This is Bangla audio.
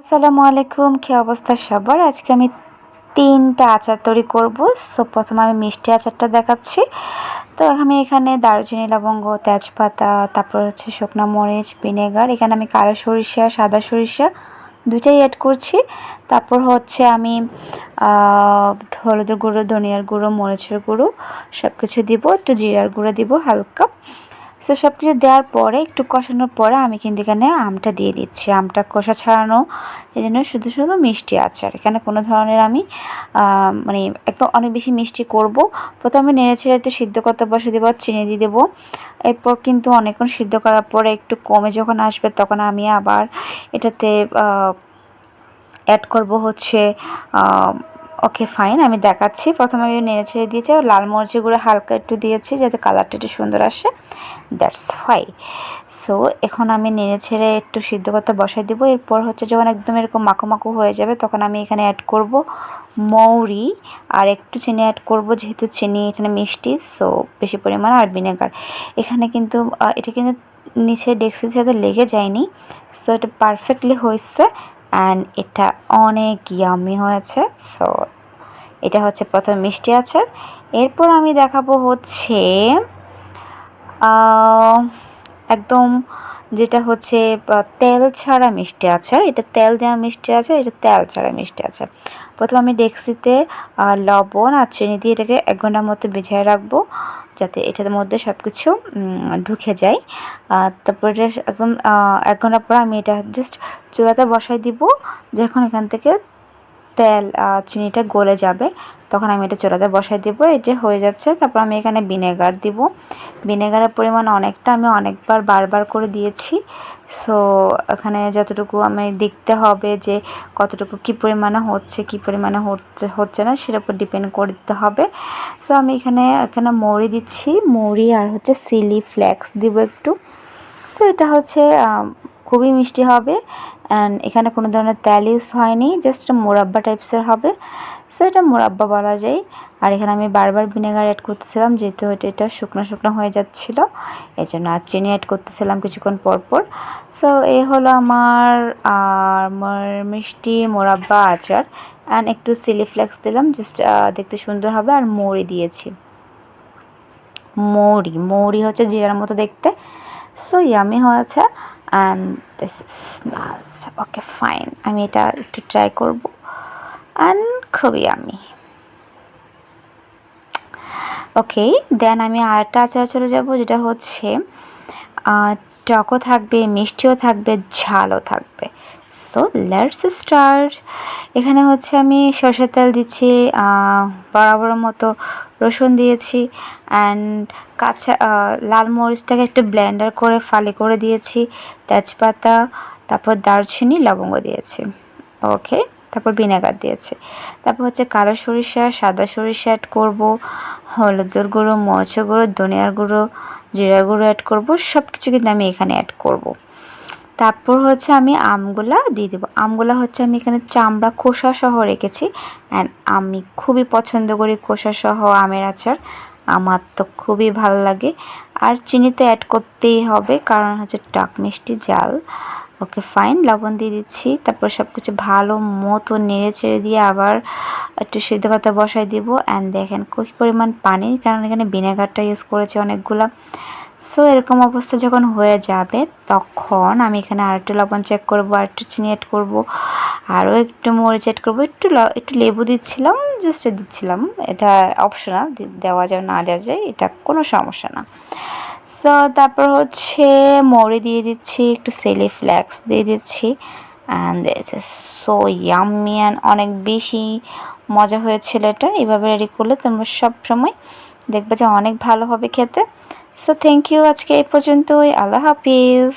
আসসালামু আলাইকুম, কী অবস্থা সবার? আজকে আমি তিনটা আচার তৈরি করব। সো, প্রথমে আমি মিষ্টি আচারটা দেখাচ্ছি। তো, আমি এখানে দারুচিনি, লবঙ্গ, তেজপাতা, তারপর হচ্ছে শুকনো মরিচ, ভিনেগার, এখানে আমি কালো সরিষা, সাদা সরিষা দুইটাই অ্যাড করছি। তারপর হচ্ছে আমি হলুদের গুঁড়ো, ধনিয়ার গুঁড়ো, মরিচের গুঁড়ো সব কিছু দিব। একটু জিরার গুঁড়ো দিব হালকা। সো সব কিছু দেওয়ার পরে, একটু কষানোর পরে আমি কিন্তু এখানে আমটা দিয়ে দিচ্ছি। আমটা কষা ছাড়ানো এই জন্য শুধু শুধু মিষ্টি আচার এখানে কোনো ধরনের আমি মানে একটু অনেক বেশি মিষ্টি করব। প্রথমে নেড়ে ছেড়ে একটু সিদ্ধ করতে বসে দেবো, চিনি দিয়ে দেবো। এরপর কিন্তু অনেকক্ষণ সিদ্ধ করার পরে একটু কমে যখন আসবে তখন আমি আবার এটাতে অ্যাড করব হচ্ছে ওকে ফাইন আমি দেখাচ্ছি। প্রথমে আমি নেড়ে ছেড়ে দিয়েছি আর লাল মরিচের গুঁড়ো হালকা একটু দিয়েছি যাতে কালারটা একটু সুন্দর আসে। দ্যাটস ফাই সো এখন আমি নেড়ে ছেড়ে একটু সিদ্ধ করতে বসাই দিব। এরপর হচ্ছে যখন একদম এরকম মাখো মাখো হয়ে যাবে, তখন আমি এখানে অ্যাড করব মৌরি। আর একটু চিনি অ্যাড করব, যেহেতু চিনি এখানে মিষ্টি সো বেশি পরিমাণ আর ভিনেগার এখানে কিন্তু এটা কিন্তু নিচে ডেক্সির সাথে লেগে যায়নি। সো এটা পারফেক্টলি হয়েছে। অ্যান্ড এটা অনেক ইয়ামি হয়েছে সো এটা হচ্ছে প্রথম মিষ্টি আচার। এরপর আমি দেখাবো হচ্ছে একদম যেটা হচ্ছে তেল ছাড়া মিষ্টি আচার। এটা তেল দেওয়া মিষ্টি আচার, এটা তেল ছাড়া মিষ্টি আচার। প্রথমে আমি ডেক্সিতে লবণ আর চিনি দিয়ে এটাকে এক ঘণ্টার মতো বেঝায় রাখব, যাতে এটার মধ্যে সব কিছু ঢুকে যায়। তারপরে একদম এক ঘণ্টা পর আমি এটা জাস্ট চুলাতে বসাই দিব। যখন এখান থেকে তেল চিনিটা গলে যাবে। তখন আমি এটা চোলাতে বসাই দেবো। এই যে হয়ে যাচ্ছে, তারপর আমি এখানে ভিনেগার দিব। ভিনেগারের পরিমাণ অনেকটা আমি অনেকবার, বারবার করে দিয়েছি। সো, এখানে যতটুকু আমি দেখতে হবে যে কতটুকু, কি পরিমাণে হচ্ছে, কি পরিমাণে হচ্ছে হচ্ছে না, সেটার উপর ডিপেন্ড করে দিতে হবে। সো, আমি এখানে এখানে মৌরি দিচ্ছি। মৌরি আর হচ্ছে সিলি ফ্লেক্স দিব একটু। সো, এটা হচ্ছে খুবই মিষ্টি হবে অ্যান্ড এখানে কোনো ধরনের তেল ইউজ হয়নি জাস্ট মোরাব্বা টাইপসের হবে। সো এটা মোরাব্বা বলা যায়। আর এখানে আমি বারবার ভিনেগার অ্যাড করতেছিলাম, যেহেতু এটা এটা শুকনো শুকনো হয়ে যাচ্ছিল এই জন্য আর চিনি অ্যাড করতেছিলাম কিছুক্ষণ পর পর। সো এ হলো আমার আমার মিষ্টি মোরাব্বা আচার। অ্যান্ড একটু সিলি ফ্লেক্স দিলাম জাস্ট দেখতে সুন্দর হবে। আর মৌরি দিয়েছি। মৌরি মৌরি হচ্ছে জিরার মতো দেখতে। সো ইয়ামি হয়েছে। And this is nice okay fine আমি এটা একটু ট্রাই করব। অ্যান্ড খুবই আমি ওকে দেন আমি আরেকটা আচার চলে যাব যেটা হচ্ছে টকও থাকবে, মিষ্টিও থাকবে, ঝালও থাকবে। সো লেটস স্টার্ট এখানে হচ্ছে আমি সর্ষের তেল দিচ্ছি বরাবর মতো রসুন দিয়েছি অ্যান্ড কাঁচা লাল মরিচটাকে একটু ব্লেন্ডার করে ফালি করে দিয়েছি, তেজপাতা, তারপর দারচিনি, লবঙ্গ দিয়েছি। ওকে তারপর ভিনেগার দিয়েছি। তারপর হচ্ছে কালো সরিষা, সাদা সরিষা অ্যাড করব, হলুদের গুঁড়ো, মরচের গুঁড়ো, ধনিয়ার গুঁড়ো জিরা গুঁড়ো অ্যাড করব সব কিছু কিন্তু আমি এখানে অ্যাড করব। তারপর হচ্ছে আমি আমগুলা দিয়ে দেবো। আমগুলা হচ্ছে আমি এখানে চামড়া খোসা সহ রেখেছি। অ্যান্ড আমি খুবই পছন্দ করি খোসা সহ আমের আচার। আমার তো খুবই ভালো লাগে। আর চিনি তো অ্যাড করতেই হবে, কারণ হচ্ছে টক মিষ্টি জাল। ওকে ফাইন লবণ দিয়ে দিচ্ছি। তারপর সব কিছু ভালো মতো নেড়ে চেড়ে দিয়ে আবার একটু সিদ্ধ কথা বসাই দিব। অ্যান্ড দেখেন কী পরিমাণ পানি, কারণ এখানে ভিনেগারটা ইউজ করেছে অনেকগুলা। সো এরকম অবস্থা যখন হয়ে যাবে, তখন আমি এখানে আরেকটু লবণ চেক করব আর একটু চিনি অ্যাড করব, আরও একটু মরিচ অ্যাড করব, একটু একটু লেবু দিচ্ছিলাম জাস্ট দিচ্ছিলাম। এটা অপশনাল দেওয়া যায়, না দেওয়া যায়, এটা কোনো সমস্যা না। সো তারপর হচ্ছে মরি দিয়ে দিচ্ছি, একটু সেলি ফ্লেক্স দিয়ে দিচ্ছি and this is so yummy and অনেক বেশি মজা হয়েছিল এটা। এভাবে রেডি করলে তোমরা সবসময় দেখবে যে অনেক ভালো হবে খেতে। সো থ্যাংক ইউ আজকে এই পর্যন্তই। আল্লাহ হাফিজ।